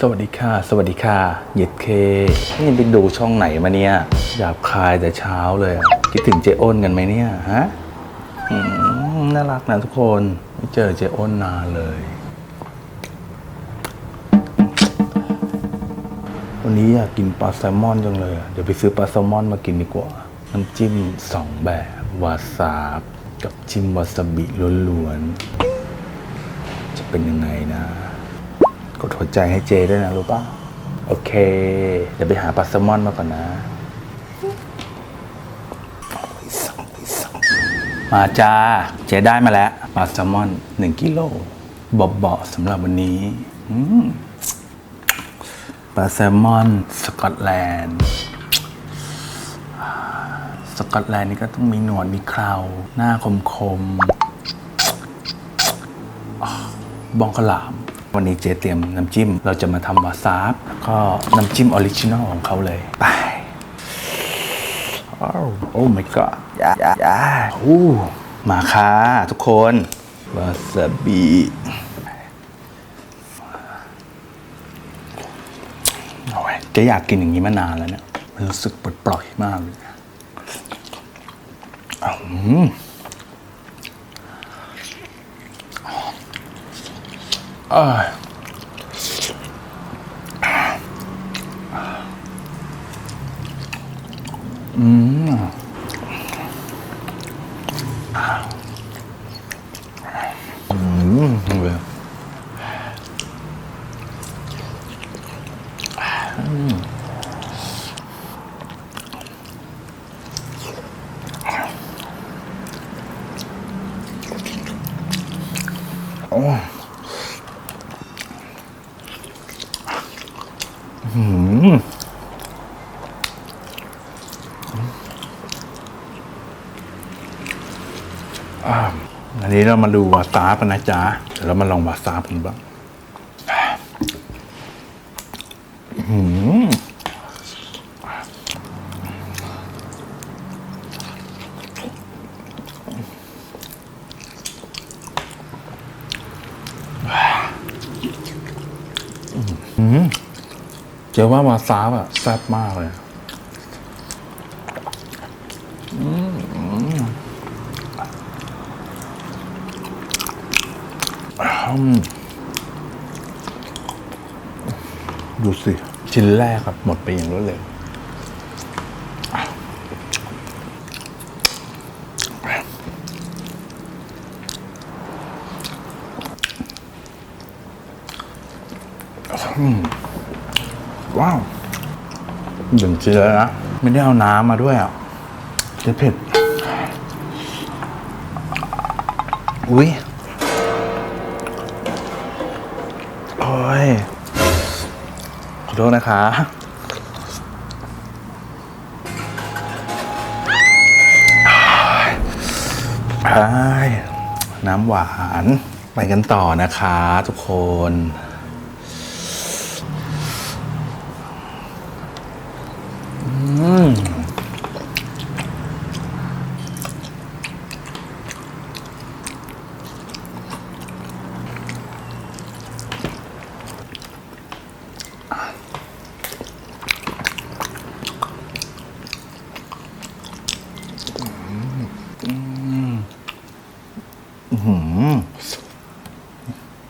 สวัสดีค่ะ สวัสดีค่ะเย็ดเค นี่ไปดูช่องไหนมาเนี่ยหยาบคายแต่เช้าเลยอะคิดถึงเจอ้นกันไหมเนี่ยฮะอืมน่ารักนะทุกคนไม่เจอเจอ้นนานเลย วันนี้อยากกินปลาแซลมอนจังเลยอะเดี๋ยวไปซื้อปลาแซลมอนมากินดีกว่า น้ำจิ้มสองแบบวาซาบกับจิ้มวาซาบิล้วนๆจะเป็นยังไงนะ ดหัวใจให้เจด้วยนะรู้ป่ะ โอเค เดี๋ยวไปหาปลาแซลมอนมาก่อนนะมาจ้า เจได้มาแล้วปลาแซลมอนหนึ่งกิโลเบาๆสำหรับวันนี้ปลาแซลมอนสกอตแลนด์สกอตแลนด์นี่ก็ต้องมีหนวดมีเคราหน้าคมคมบองกะหลาม วันนี้เจ๊เตรียมน้ำจิ้ม เราจะมาทำวาซาบแล้วก็น้ำจิ้มออริจินอลของเขาเลย ไปโอ้โอ้ my god ยายายาอู้มาค่ะทุกคนวาซาบิโอ้ยเจ๊อยากกินอย่างนี้มานานแล้วเนี่ย มันรู้สึกปลดปล่อยมากเลยอืม เอ้ยอืมอืมเว้ยโอ้อืมอ่าอั นนี้เรามาดูวาซาบนะจ๊ะเดี๋ยวเรามาลองวาซาบกันบ้างเจอว่าวาซาบอะแซ่บมากเลย ดูสิ ชิ้นแรกครับ หมดไปอย่างรวดเร็วว้าวหนึ่งชิ้นแล้วนะ ไม่ได้เอาน้ำมาด้วยอะจะเผ็ด อุ้ย โทษนะคะ น้ำหวาน ไปกันต่อนะคะทุกคน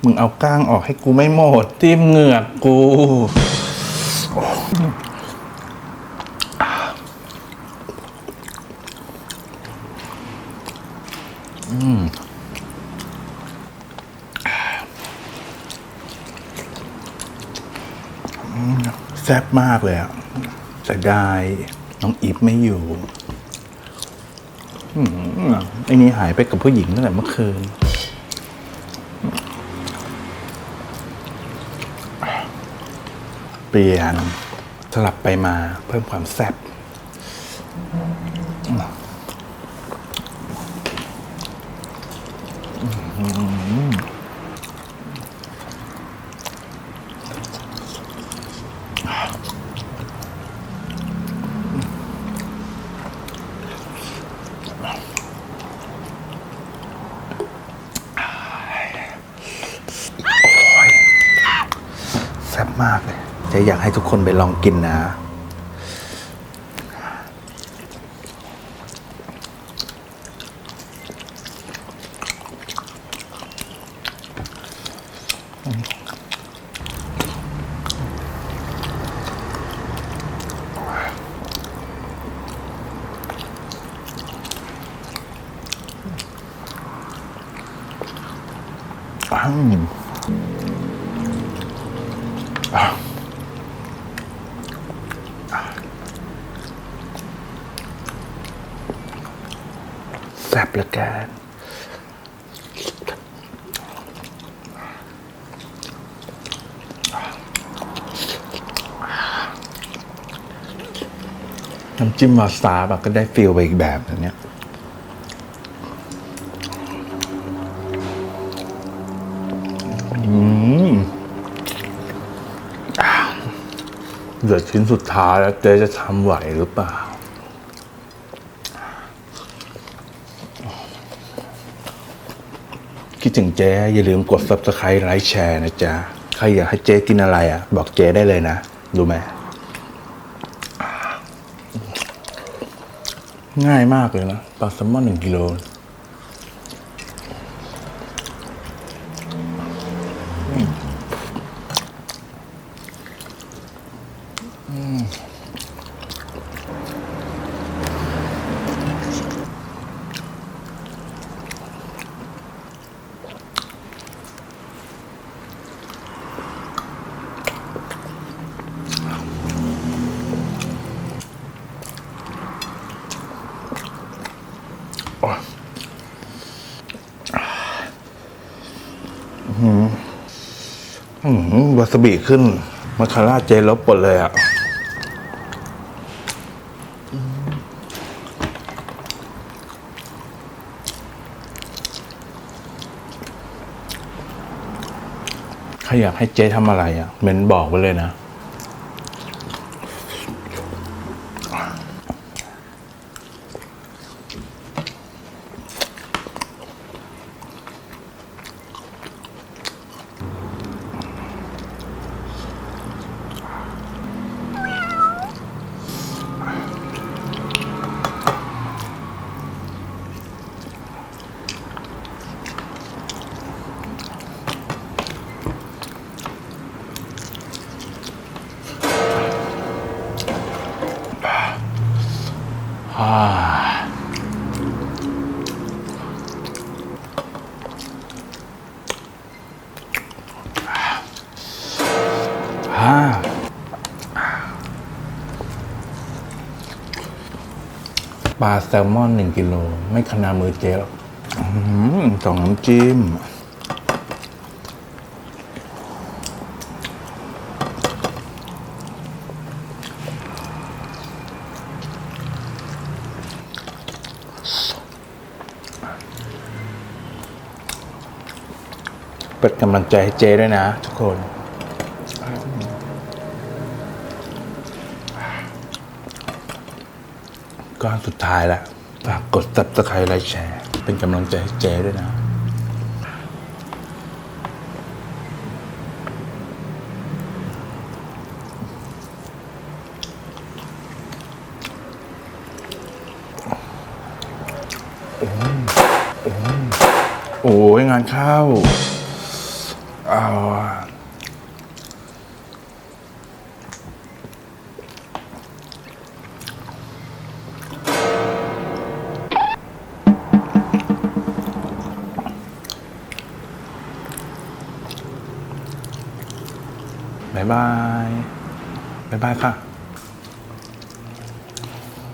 มึงเอาก้างออกให้กูไม่หมดจิ้มเหงือกกูแซ่บมากเลยอะแต่ได้น้องอีฟไม่อยู่ ไอ้นี้หายไปกับผู้หญิงตั้งแต่เมื่อคืน เปลี่ยนสลับไปมาเพิ่มความแซ่บอืม มากเลยเจ๊อยากให้ทุกคนไปลองกินนะ อืม ซ่บเหลือเกินน้ำจิ้มมาซาบอะก็ได้ฟีลไปอีกแบบนึงเนี่ยเหลือชิ้นสุดท้ายแล้วเจ๊จะทำไหวหรือเปล่า คิดถึงเจ๊อย่าลืมกด subscribe ไลค์แชร์นะจ๊ะ ใครอยากให้เจ๊กินอะไรอะ บอกเจ๊ได้เลยนะ ดูไหม ง่ายมากเลยนะปลาแซลมอนหนึ่งกิโล วาซาบิขึ้นมาคาร่าเจลบหมดเลยอะใครอยากให้เจ๊ทำอะไรอะ เมนบอกไว้เลยนะ ลาแซลมอนหนึ่งกิโล ไม่ขนามือเจ๊หรอกอื้อหือสองน้ำจิ้มเป็นกำลังใจให้เจด้วยนะทุกคน ก้อนสุดท้ายแล้วฝากกด subscribe ไลค์แชร์ เป็นกำลังใจให้เจด้วยนะโอ้ยงานเข้าเอาอายบายบายบายค่ะ